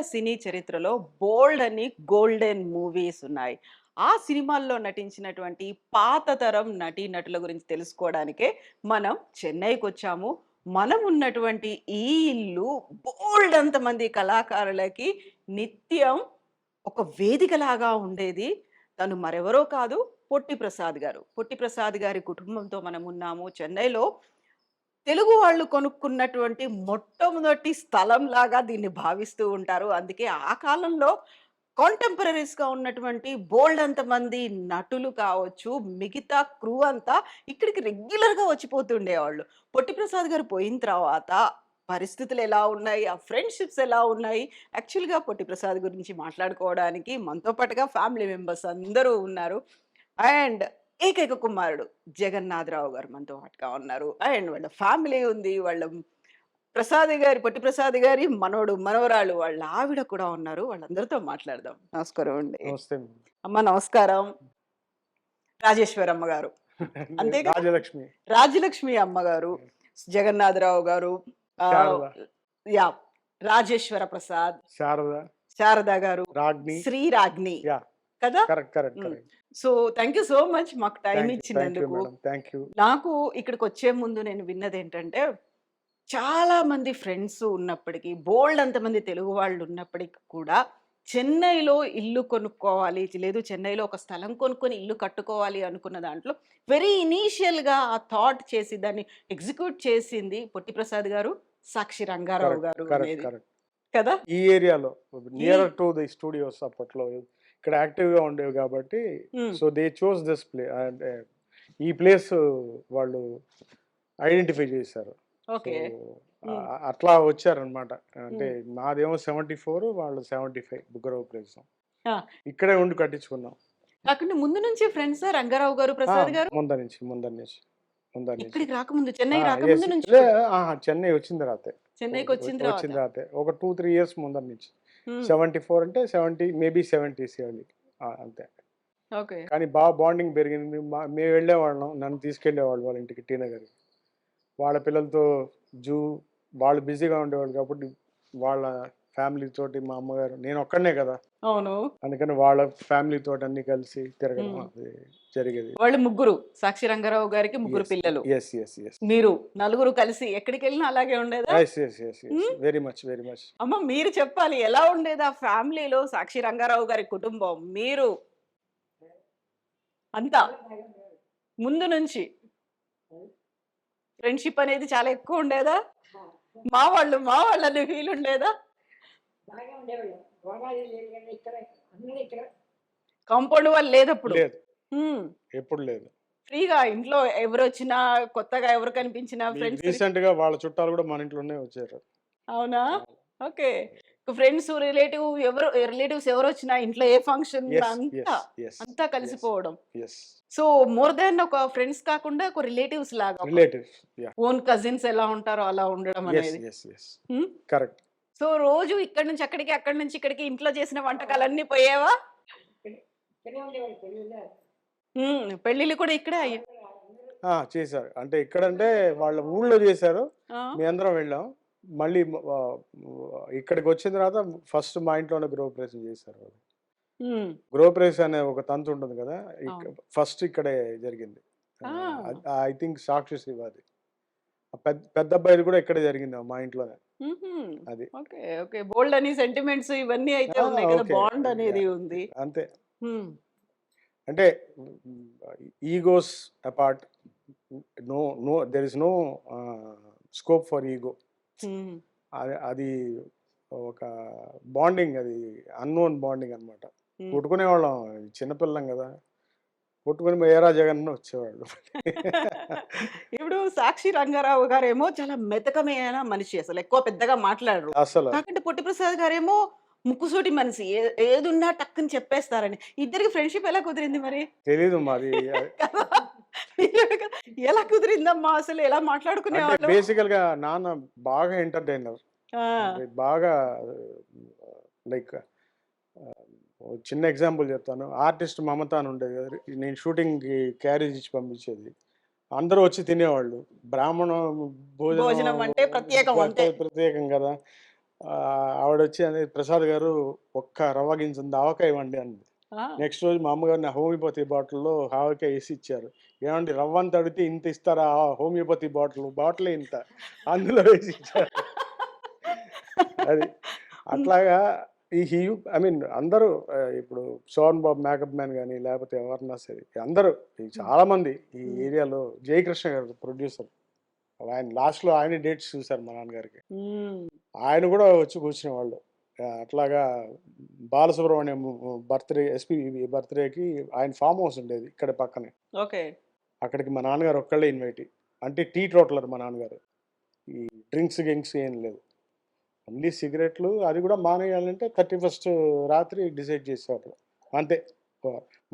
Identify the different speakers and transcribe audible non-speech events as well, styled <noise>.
Speaker 1: సినీ చరిత్రలో బోల్డ్ అని golden movies ఉన్నాయి. ఆ సినిమాల్లో నటించినటువంటి పాత తరం నటీ నటుల గురించి తెలుసుకోవడానికే మనం చెన్నైకి వచ్చాము. మనం ఉన్నటువంటి ఈ ఇల్లు బోల్డ్ అంతమంది కళాకారులకి నిత్యం ఒక వేదికలాగా ఉండేది. తను మరెవరో కాదు పొట్టి ప్రసాద్ గారు. పొట్టి ప్రసాద్ గారి కుటుంబంతో మనం ఉన్నాము. చెన్నైలో తెలుగు వాళ్ళు కొనుక్కున్నటువంటి మొట్టమొదటి స్థలం లాగా దీన్ని భావిస్తూ ఉంటారు. అందుకే ఆ కాలంలో కాంటెంపరీస్గా ఉన్నటువంటి బోల్డ్ అంతమంది నటులు కావచ్చు మిగతా క్రూ అంతా ఇక్కడికి రెగ్యులర్గా వచ్చిపోతుండేవాళ్ళు పొట్టి ప్రసాద్ గారు పోయిన తర్వాత పరిస్థితులు ఎలా ఉన్నాయి? ఆ ఫ్రెండ్షిప్స్ ఎలా ఉన్నాయి? యాక్చువల్గా పొట్టి ప్రసాద్ గురించి మాట్లాడుకోవడానికి మనతో పాటుగా ఫ్యామిలీ మెంబర్స్ అందరూ ఉన్నారు. అండ్ ఏకైక కుమారుడు జగన్నాథరావు గారు మనతో పాటుగా ఉన్నారు. అండ్ వాళ్ళ ఫ్యామిలీ ఉంది. వాళ్ళ ప్రసాద్ గారి పొట్టి ప్రసాద్ గారి మనోడు మనవరాలు వాళ్ళ ఆవిడ కూడా ఉన్నారు. వాళ్ళందరితో మాట్లాడదాం. నమస్కారం అండి. అమ్మ నమస్కారం. రాజేశ్వరమ్మ గారు. అంతేగా?
Speaker 2: రాజలక్ష్మి.
Speaker 1: రాజలక్ష్మి అమ్మగారు జగన్నాథరావు గారు యా రాజేశ్వర ప్రసాద్
Speaker 2: శారద.
Speaker 1: శారద గారు శ్రీ రాజ్ని
Speaker 2: యా.
Speaker 1: కదా?
Speaker 2: Correct correct. Correct.
Speaker 1: So thank you so much మాకు టైం ఇచ్చినందుకు. నాకు ఇక్కడికి వచ్చే ముందు నేను విన్నది ఏంటంటే చాలా మంది ఫ్రెండ్స్ ఉన్నప్పటికీ బోల్డ్ అంతమంది తెలుగు వాళ్ళు ఉన్నప్పటికీ కూడా చెన్నైలో ఇల్లు కొనుక్కోవాలి లేదు చెన్నైలో ఒక స్థలం కొనుక్కొని ఇల్లు కట్టుకోవాలి అనుకున్న దాంట్లో వెరీ ఇనీషియల్గా ఆ థాట్ చేసి దాన్ని ఎగ్జిక్యూట్ చేసింది పొట్టి ప్రసాద్ గారు సాక్షి రంగారావు గారు కదా?
Speaker 2: ఈ ఏరియాలో నియర్ టు ది స్టూడియోస్ అప్పట్లో ఇక్కడ యాక్టివ్గా ఉండేవి కాబట్టి. So they chose this place అంటే ఈ ప్లేస్ వాళ్ళు ఐడెంటిఫై చేశారు. అట్లా వచ్చారనమాట అంటే నాదేమో సెవెంటీ ఫోర్ వాళ్ళు సెవెంటీ ఫైవ్ బుగ్గరావు ప్లేస్. ఇక్కడే ఉండి కట్టించుకున్నాం.
Speaker 1: కాకుండా ముందు నుంచి ఫ్రెండ్స్ రంగారావు గారు ప్రసాద్ గారు?
Speaker 2: ముందర నుంచి ముందర నుంచి ముందర నుంచి.
Speaker 1: ఇక్కడికి రాకముందు చెన్నై రాకముందు. నుంచి?
Speaker 2: చెన్నై వచ్చిన తర్వాత.
Speaker 1: చెన్నైకి వచ్చిన తర్వాత.
Speaker 2: ఒక టూ త్రీ ఇయర్స్ ముందర నుంచి. సెవెంటీ ఫోర్ అంటే సెవెంటీ మేబీ సెవెంటీ సెవెంటీ అంతే.
Speaker 1: ఓకే.
Speaker 2: కానీ బాగా బాండింగ్ పెరిగింది. మా- మేము వెళ్ళేవాళ్ళం. నన్ను తీసుకెళ్ళేవాళ్ళు వాళ్ళ ఇంటికి టీ నగర్కి వాళ్ళ పిల్లలతో జూ వాళ్ళు బిజీగా ఉండేవాళ్ళు కాబట్టి వాళ్ళ ఫ్యామిలీ తోటి మా అమ్మగారు నేను ఒక్కడనే కదా.
Speaker 1: అవును.
Speaker 2: అందుకని వాళ్ళ ఫ్యామిలీ తోటి అన్ని కలిసి తిరగడం. అది జరిగేది.
Speaker 1: వాళ్ళు ముగ్గురు సాక్షి రంగారావు గారికి ముగ్గురు పిల్లలు.
Speaker 2: ఎస్ ఎస్ ఎస్
Speaker 1: మీరు నలుగురు కలిసి ఎక్కడికి వెళ్ళినా అలాగే ఉండేదా?
Speaker 2: Yes yes yes? Very much very much
Speaker 1: అమ్మ మీరు చెప్పాలి ఎలా ఉండేది ఆ ఫ్యామిలీలో సాక్షి రంగారావు గారి కుటుంబం? మీరు అంతా ముందు నుంచి ఫ్రెండ్షిప్ అనేది చాలా ఎక్కువ ఉండేదా? మా వాళ్ళు మా వాళ్ళు అనే ఫీల్ ఉండేదా
Speaker 3: బాగా ఉండేవాళ్ళు. గోదావరి నీళ్ళు ఇక్కడ అన్ని ఇక్కడ.
Speaker 1: కాంపౌండ్ వాళ్ళు
Speaker 2: లేదు.
Speaker 1: హ్మ్.
Speaker 2: ఎప్పుడు లేదు.
Speaker 1: ఫ్రీగా ఇంట్లో ఎవరు వచ్చినా కొత్తగా ఎవరు కనిపించినా ఫ్రెండ్స్
Speaker 2: రీసెంట్గా వాళ్ళ చుట్టాలు కూడా మన ఇంట్లోనే వచ్చారు.
Speaker 1: అవునా? ఓకే. ఫ్రెండ్స్ రిలేటివ్ ఎవరు రిలేటివ్స్ ఎవరు వచ్చినా ఇంట్లో ఏ ఫంక్షన్ అంతా అంతా కలిసిపోవడం.
Speaker 2: ఎస్
Speaker 1: సో మోర్ దాన్ ఒక ఫ్రెండ్స్ కాకుండా ఒక రిలేటివ్స్ లాగా.
Speaker 2: రిలేటివ్స్
Speaker 1: ఓన్ కజిన్స్ ఎలా ఉంటారో అలా ఉండడం అనేది?
Speaker 2: కరెక్ట్
Speaker 1: సో రోజు ఇక్కడ నుంచి అక్కడికి అక్కడి నుంచి ఇక్కడికి ఇంట్లో చేసిన వంటకాలన్నీ పోయేవా?
Speaker 3: పెళ్ళిళ్ళు
Speaker 1: కూడా ఇక్కడే అయ్యాయి
Speaker 2: చేశారు. అంటే ఇక్కడంటే వాళ్ళ ఊళ్ళో చేశారు. మీ అందరం వెళ్ళాం. మళ్ళీ ఇక్కడికి వచ్చిన తర్వాత ఫస్ట్ మా ఇంట్లోనే గృహప్రవేశం చేశారు. గృహప్రవేశం అనే ఒక తంతు ఉంటుంది కదా ఫస్ట్ ఇక్కడే జరిగింది. ఐ థింక్ సాక్షి శివాది. పెద్ద పెద్ద అబ్బాయిది కూడా ఇక్కడే జరిగింది మా ఇంట్లోనే. అది.
Speaker 1: Okay okay. బోల్డ్ అని సెంటిమెంట్స్ ఇవన్నీ అయితే ఉన్నాయి కదా. బాండ్ అనేది ఉంది.
Speaker 2: అంతే. అంటే egos apart no no there is no scope for ego. అది ఒక బాండింగ్ అది అన్నోన్ బాండింగ్ అనమాట
Speaker 1: Hmm.
Speaker 2: కొట్టుకునే వాళ్ళం చిన్నపిల్లం కదా. కొట్టుకుని ఏరా జగన్ వచ్చేవాళ్ళు.
Speaker 1: ఇప్పుడు సాక్షి రంగారావు గారేమో చాలా మెతకమైన మనిషి అసలు ఎక్కువ పెద్దగా మాట్లాడరు.
Speaker 2: అసలు.
Speaker 1: కాకంటే పొట్టి ప్రసాద్ గారేమో ముక్కుసూటి మనిషి ఏదున్నా టక్కుని చెప్పేస్తారని. ఇద్దరికి ఫ్రెండ్షిప్ ఎలా కుదిరింది మరి?
Speaker 2: తెలీదు మరి?
Speaker 1: ఎలా కుదిరిందమ్మా అసలు? ఎలా మాట్లాడుకునే
Speaker 2: బేసికల్గా నాన్న బాగా ఎంటర్టైనర్. బాగా లైక్ చిన్న ఎగ్జాంపుల్ చెప్తాను. ఆర్టిస్ట్ మమత అని ఉండేది కదా, నేను షూటింగ్కి క్యారేజ్ ఇచ్చి పంపించేది. అందరూ వచ్చి తినేవాళ్ళు. బ్రాహ్మణ
Speaker 1: భోజనం అంటే ప్రత్యేకం.
Speaker 2: ప్రత్యేకం కదా. ఆవిడ వచ్చి అనేది ప్రసాద్ గారు ఒక్క రవ్వ గింజంది ఆవకాయ ఇవ్వండి అంది. నెక్స్ట్ రోజు మా అమ్మగారు నా హోమియోపతి బాటిల్లో ఆవకాయ వేసి ఇచ్చారు. ఏమండి రవ్వ అంత అడిగితే ఇంత ఇస్తారా? హోమియోపతి బాటిల్ బాటిల్ ఇంత. అందులో వేసి ఇచ్చారు. అది. <laughs> అట్లాగా ఈ హీ ఐ మీన్ అందరూ ఇప్పుడు సోహన్ బాబు మేకప్ మ్యాన్ కానీ లేకపోతే ఎవరన్నా సరే అందరూ ఈ చాలా మంది ఈ. ఏరియాలో జయకృష్ణ గారు ప్రొడ్యూసర్. ఆయన లాస్ట్లో ఆయన డేట్స్ చూశారు మా నాన్నగారికి. ఆయన కూడా వచ్చి కూర్చునే వాళ్ళు అట్లాగా బాలసుబ్రహ్మణ్యం బర్త్డే ఎస్పీ బర్త్డేకి ఆయన ఫామ్ హౌస్ ఉండేది ఇక్కడ పక్కనే.
Speaker 1: ఓకే.
Speaker 2: అక్కడికి మా నాన్నగారు ఒక్కళ్ళే ఇన్వైట్. అంటే టీ టోటలర్ మా నాన్నగారు. ఈ డ్రింక్స్ గింక్స్ ఏం లేదు. ఓన్లీ సిగరెట్లు అది కూడా మానేయాలంటే థర్టీ ఫస్ట్ రాత్రి డిసైడ్ చేసేవారు అంతే.